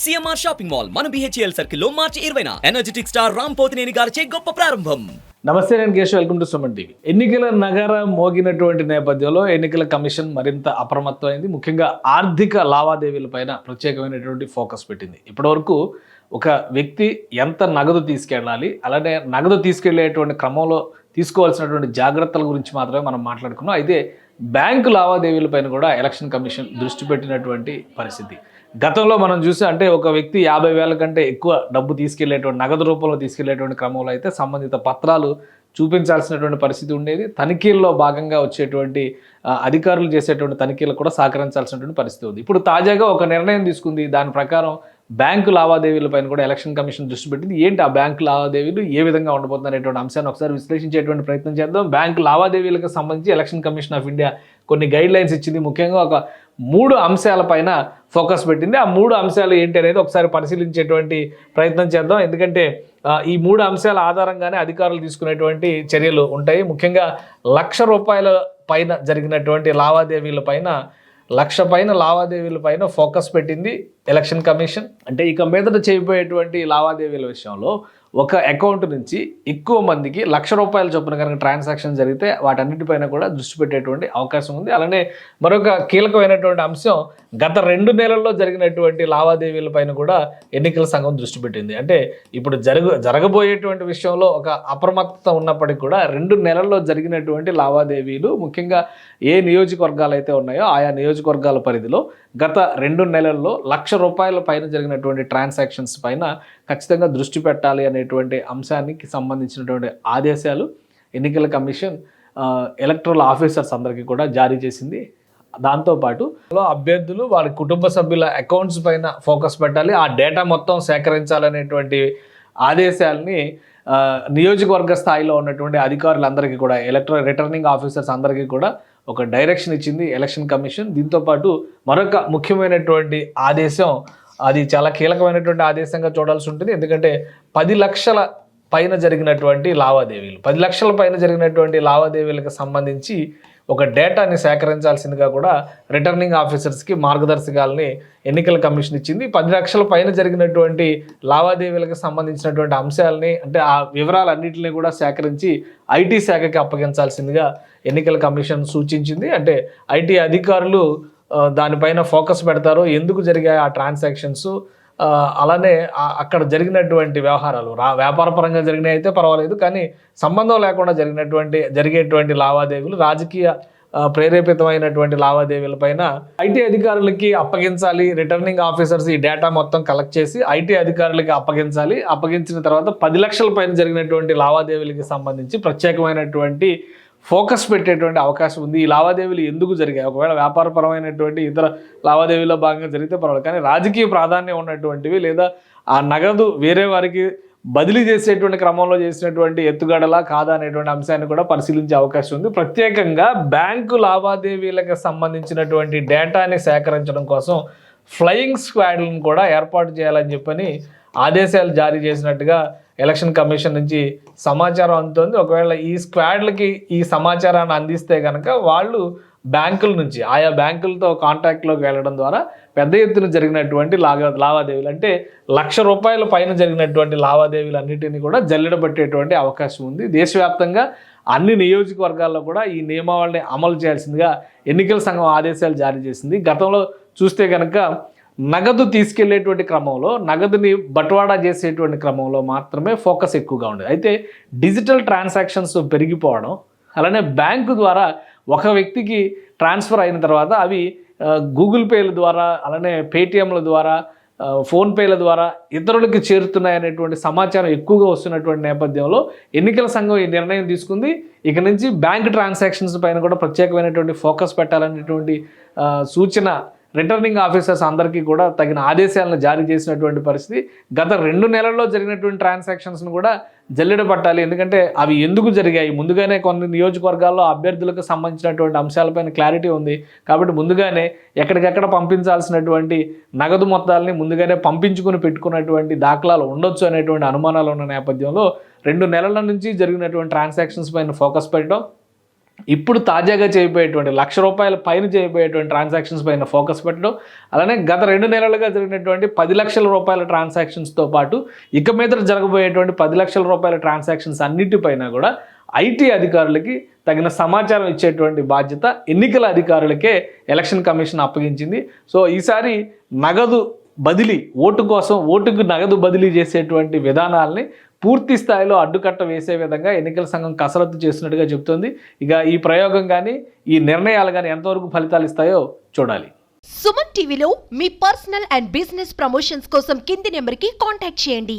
CMR shopping mall మన BHEL సర్కిల్లో మార్చి ఇరవైన. ఎనర్జెటిక్ స్టార్ రామ్ పోతినేని గారిచే గొప్ప ప్రారంభం. నమస్తే నేను Keshav. Welcome to Suman TV. ఎన్నికల నగర మోగినటువంటి నేపథ్యంలో ఎన్నికల కమిషన్ మరింత అప్రమత్తమైంది. ముఖ్యంగా ఆర్థిక లావాదేవీలపైన ప్రత్యేకమైనటువంటి ఫోకస్ పెట్టింది. ఇప్పటివరకు ఒక వ్యక్తి ఎంత నగదు తీసుకెళ్ళాలి అలానే నగదు తీసుకెళ్ళేటువంటి క్రమంలో తీసుకోవాల్సినటువంటి జాగ్రత్తల గురించి మాత్రమే మనం మాట్లాడుకున్నాం. అయితే బ్యాంకు లావాదేవీలపైన కూడా ఎలక్షన్ కమిషన్ దృష్టి పెట్టినటువంటి పరిస్థితి. గతంలో మనం చూసి అంటే ఒక వ్యక్తి యాభై వేల కంటే ఎక్కువ డబ్బు తీసుకెళ్ళేటువంటి నగదు రూపంలో తీసుకెళ్ళేటువంటి క్రమంలో అయితే సంబంధిత పత్రాలు చూపించాల్సినటువంటి పరిస్థితి ఉండేది. తనిఖీల్లో భాగంగా వచ్చేటువంటి అధికారులు చేసేటువంటి తనిఖీలకు కూడా సహకరించాల్సినటువంటి పరిస్థితి ఉంది. ఇప్పుడు తాజాగా ఒక నిర్ణయం తీసుకుంది. దాని ప్రకారం బ్యాంకు లావాదేవీలపైన కూడా ఎలక్షన్ కమిషన్ దృష్టి పెట్టింది. ఏంటి ఆ బ్యాంకు లావాదేవీలు? ఏ విధంగా ఉండబోతుంది అనేటువంటి అంశాన్ని ఒకసారి విశ్లేషించేటువంటి ప్రయత్నం చేద్దాం. బ్యాంకు లావాదేవీలకు సంబంధించి ఎలక్షన్ కమిషన్ ఆఫ్ ఇండియా కొన్ని గైడ్ లైన్స్ ఇచ్చింది. ముఖ్యంగా ఒక మూడు అంశాలపైన ఫోకస్ పెట్టింది. ఆ మూడు అంశాలు ఏంటి అనేది ఒకసారి పరిశీలించేటువంటి ప్రయత్నం చేద్దాం. ఎందుకంటే ఈ మూడు అంశాల ఆధారంగానే అధికారులు తీసుకునేటువంటి చర్యలు ఉంటాయి. ముఖ్యంగా లక్ష రూపాయల పైన జరిగినటువంటి లావాదేవీల పైన లక్ష పైన లావాదేవీల పైన ఫోకస్ పెట్టింది ఎలక్షన్ కమిషన్. అంటే ఇక మీదట చేయబోయేటువంటి లావాదేవీల విషయంలో ఒక అకౌంట్ నుంచి ఎక్కువ మందికి లక్ష రూపాయల చొప్పున కనుక ట్రాన్సాక్షన్ జరిగితే వాటన్నిటిపైన కూడా దృష్టి పెట్టేటువంటి అవకాశం ఉంది. అలానే మరొక కీలకమైనటువంటి అంశం గత రెండు నెలల్లో జరిగినటువంటి లావాదేవీల పైన కూడా ఎన్నికల సంఘం దృష్టి పెట్టింది. అంటే ఇప్పుడు జరగ జరగబోయేటువంటి విషయంలో ఒక అప్రమత్తత ఉన్నప్పటికీ కూడా రెండు నెలల్లో జరిగినటువంటి లావాదేవీలు ముఖ్యంగా ఏ నియోజకవర్గాలు అయితే ఉన్నాయో ఆయా నియోజకవర్గాల పరిధిలో గత రెండు నెలల్లో లక్ష రూపాయల పైన జరిగినటువంటి ట్రాన్సాక్షన్స్ పైన ఖచ్చితంగా దృష్టి పెట్టాలి అనేటువంటి అంశానికి సంబంధించినటువంటి ఆదేశాలు ఎన్నికల కమిషన్ ఎలక్ట్రల్ ఆఫీసర్స్ అందరికీ కూడా జారీ చేసింది. దాంతోపాటు అభ్యర్థులు వారి కుటుంబ సభ్యుల అకౌంట్స్ పైన ఫోకస్ పెట్టాలి. ఆ డేటా మొత్తం సేకరించాలనేటువంటి ఆదేశాలని నియోజకవర్గ స్థాయిలో ఉన్నటువంటి అధికారులందరికీ కూడా ఎలక్ట్రల్ రిటర్నింగ్ ఆఫీసర్స్ అందరికీ కూడా ఒక డైరెక్షన్ ఇచ్చింది ఎలక్షన్ కమిషన్. దీంతోపాటు మరొక ముఖ్యమైనటువంటి ఆదేశం అది చాలా కీలకమైనటువంటి ఆదేశంగా చూడాల్సి ఉంటుంది. ఎందుకంటే పది లక్షల పైన జరిగినటువంటి లావాదేవీలు పది లక్షల పైన జరిగినటువంటి లావాదేవీలకు సంబంధించి ఒక డేటాని సేకరించాల్సిందిగా కూడా రిటర్నింగ్ ఆఫీసర్స్కి మార్గదర్శకాలని ఎన్నికల కమిషన్ ఇచ్చింది. పది లక్షల పైన జరిగినటువంటి లావాదేవీలకు సంబంధించినటువంటి అంశాలని అంటే ఆ వివరాలన్నింటినీ కూడా సేకరించి ఐటీ శాఖకి అప్పగించాల్సిందిగా ఎన్నికల కమిషన్ సూచించింది. అంటే ఐటీ అధికారులు దానిపైన ఫోకస్ పెడతారు. ఎందుకు జరిగాయి ఆ ట్రాన్సాక్షన్స్? అలానే అక్కడ జరిగినటువంటి వ్యవహారాలు రా వ్యాపారపరంగా జరిగినాయి అయితే పర్వాలేదు కానీ సంబంధం లేకుండా జరిగినటువంటి జరిగేటువంటి లావాదేవీలు రాజకీయ ప్రేరేపితమైనటువంటి లావాదేవీలపైన ఐటీ అధికారులకి అప్పగించాలి రిటర్నింగ్ ఆఫీసర్స్ ఈ డేటా మొత్తం కలెక్ట్ చేసి ఐటీ అధికారులకి అప్పగించాలి. అప్పగించిన తర్వాత పది లక్షల పైన జరిగినటువంటి లావాదేవీలకి సంబంధించి ప్రత్యేకమైనటువంటి ఫోకస్ పెట్టేటువంటి అవకాశం ఉంది. ఈ లావాదేవీలు ఎందుకు జరిగాయి? ఒకవేళ వ్యాపారపరమైనటువంటి ఇతర లావాదేవీలో భాగంగా జరిగితే పర్వాలేదు. కానీ రాజకీయ ప్రాధాన్యం ఉన్నటువంటివి లేదా ఆ నగదు వేరే వారికి బదిలీ చేసేటువంటి క్రమంలో చేసినటువంటి ఎత్తుగడలా కాదా అనేటువంటి అంశాన్ని కూడా పరిశీలించే అవకాశం ఉంది. ప్రత్యేకంగా బ్యాంకు లావాదేవీలకు సంబంధించినటువంటి డేటాని సేకరించడం కోసం ఫ్లయింగ్ స్క్వాడ్లను కూడా ఏర్పాటు చేయాలని చెప్పని ఆదేశాలు జారీ చేసినట్టుగా ఎలక్షన్ కమిషన్ నుంచి సమాచారం అందుతుంది. ఒకవేళ ఈ స్క్వాడ్లకి ఈ సమాచారాన్ని అందిస్తే కనుక వాళ్ళు బ్యాంకుల నుంచి ఆయా బ్యాంకులతో కాంటాక్ట్లోకి వెళ్ళడం ద్వారా పెద్ద ఎత్తున జరిగినటువంటి లాగా లావాదేవీలు అంటే లక్ష రూపాయల పైన జరిగినటువంటి లావాదేవీలు అన్నిటిని కూడా జల్లెడబట్టేటువంటి అవకాశం ఉంది. దేశవ్యాప్తంగా అన్ని నియోజకవర్గాల్లో కూడా ఈ నియమావళిని అమలు చేయాల్సిందిగా ఎన్నికల సంఘం ఆదేశాలు జారీ చేసింది. గతంలో చూస్తే కనుక నగదు తీసుకెళ్ళేటువంటి క్రమంలో నగదుని బట్వాడా చేసేటువంటి క్రమంలో మాత్రమే ఫోకస్ ఎక్కువగా ఉండేది. అయితే డిజిటల్ ట్రాన్సాక్షన్స్ పెరిగిపోవడం అలానే బ్యాంకు ద్వారా ఒక వ్యక్తికి ట్రాన్స్ఫర్ అయిన తర్వాత అవి గూగుల్ పేల ద్వారా అలానే పేటిఎంల ద్వారా ఫోన్పేల ద్వారా ఇతరులకి చేరుతున్నాయనేటువంటి సమాచారం ఎక్కువగా వస్తున్నటువంటి నేపథ్యంలో ఎన్నికల సంఘం ఈ నిర్ణయం తీసుకుంది. ఇక నుంచి బ్యాంక్ ట్రాన్సాక్షన్స్ పైన కూడా ప్రత్యేకమైనటువంటి ఫోకస్ పెట్టాలనేటువంటి సూచన రిటర్నింగ్ ఆఫీసర్స్ అందరికీ కూడా తగిన ఆదేశాలను జారీ చేసినటువంటి పరిస్థితి. గత రెండు నెలల్లో జరిగినటువంటి ట్రాన్సాక్షన్స్ను కూడా జల్లెడ పట్టాలి. ఎందుకంటే అవి ఎందుకు జరిగాయి? ముందుగానే కొన్ని నియోజకవర్గాల్లో అభ్యర్థులకు సంబంధించినటువంటి అంశాలపైన క్లారిటీ ఉంది. కాబట్టి ముందుగానే ఎక్కడికెక్కడ పంపించాల్సినటువంటి నగదు మొత్తాలని ముందుగానే పంపించుకుని పెట్టుకున్నటువంటి దాఖలాలు ఉండొచ్చు అనేటువంటి అనుమానాలు ఉన్న నేపథ్యంలో రెండు నెలల నుంచి జరిగినటువంటి ట్రాన్సాక్షన్స్ పైన ఫోకస్ పెట్టడం ఇప్పుడు తాజాగా చేయబోయేటువంటి లక్ష రూపాయల పైన చేయబోయేటువంటి ట్రాన్సాక్షన్స్ పైన ఫోకస్ పెట్టడం అలానే గత రెండు నెలలుగా జరిగినటువంటి పది లక్షల రూపాయల ట్రాన్సాక్షన్స్తో పాటు ఇక మీద జరగబోయేటువంటి పది లక్షల రూపాయల ట్రాన్సాక్షన్స్ అన్నిటిపైన కూడా ఐటీ అధికారులకి తగిన సమాచారం ఇచ్చేటువంటి బాధ్యత ఎన్నికల అధికారులకే ఎలక్షన్ కమిషన్ అప్పగించింది. సో ఈసారి నగదు బదిలీ ఓటు కోసం ఓటుకు నగదు బదిలీ చేసేటువంటి విధానాల్ని పూర్తి స్థాయిలో అడ్డుకట్ట వేసే విధంగా ఎన్నికల సంఘం కసరత్తు చేస్తున్నట్టుగా చెబుతోంది ఇక ఈ ప్రయోగం కానీ ఈ నిర్ణయాలు కానీ ఎంతవరకు ఫలితాలు ఇస్తాయో చూడాలి. సుమన్ టీవీలో మీ పర్సనల్ అండ్ బిజినెస్ ప్రమోషన్స్ కోసం కింది నెంబర్కి కాంటాక్ట్ చేయండి.